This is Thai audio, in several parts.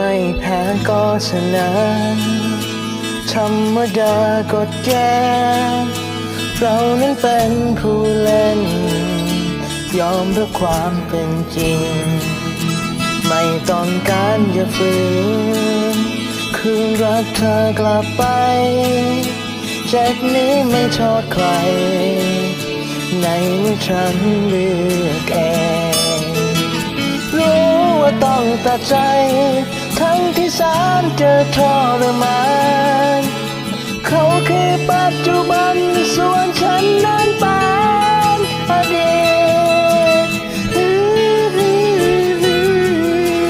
ฉะนั้ก็ชนะธรรมดากฎแกนเรานั้นเป็นผู้เล่น ยอมรับความเป็นจริง ไม่ต้องการอย่าฝืนคืนรักเธอกลับไปจากนี้ไม่โทษใคร ในเมื่อฉันเลือกเอง รู้ว่าต้องตัดใจ ทั้งที่สารเจอทรมาน เขาคือปัจจุบันส่วนฉันนั้นเป็นอดี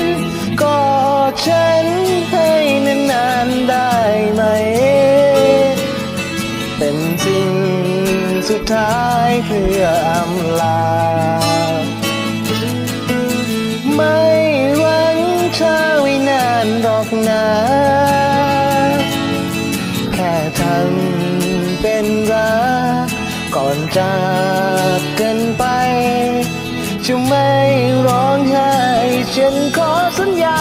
ตกอดฉันให้นานๆได้ไหม เป็นสิ่งสุดท้ายเพื่ออำลา ไม่หวังเธอไว้นานหรอกนะแค่ทำเป็นรักก่อนจากกันไป จะไม่ร้องไห้ฉันขอสัญญา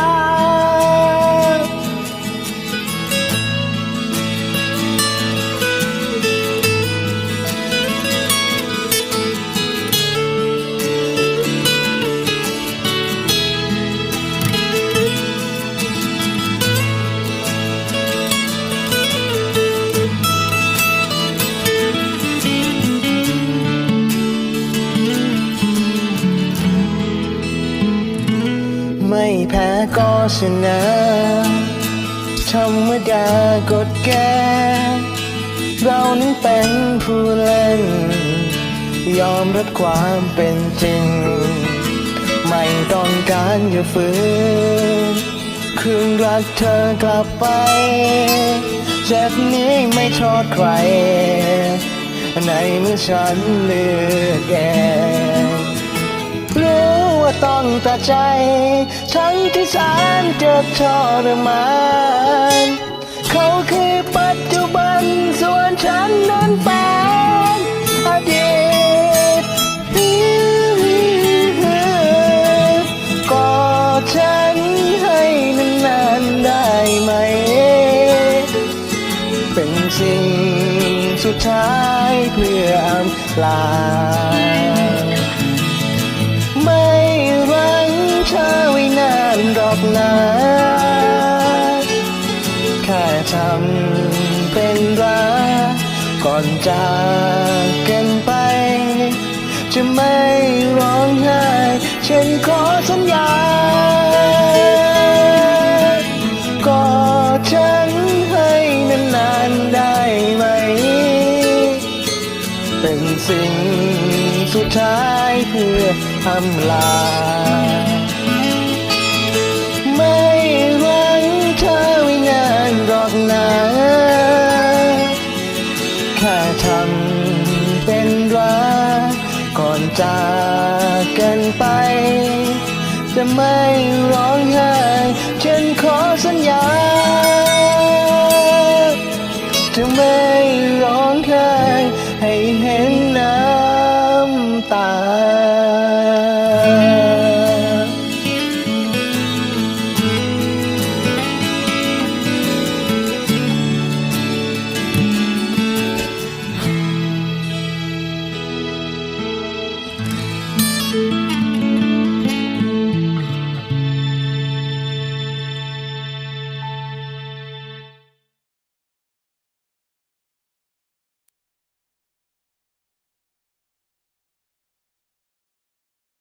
ไม่แพ้ก็ชนะธรรมดากฎแกนเรานั้นเป็นผู้เล่น ยอมรับความเป็นจริง ไม่ต้องการอย่าฝืนคืนรักเธอกลับไปเจากนี้ไม่โทษใคร ในเมื่อฉันเลือกเอง ว่าต้งตัดใจ ทั้งที่สารเจ็บทรมาน เขาคือปัจจุบัน ส่วนฉันนั้นเป็นอดีตกอดฉันให้นานๆได้ไหม เป็นสิ่งสุดท้ายเพื่ออำลา เธอไว้นานหรอกนะแค่ทำเป็นรักก่อนจากกันไป จะไม่ร้องไห้ฉันขอสัญญากอดฉันให้นานๆได้ไหม เป็นสิ่งสุดท้ายเพื่ออำลา จะไม่ร้องไห้ฉันขอสัญญา จะไม่ร้องไห้ให้เห็นน้ำตา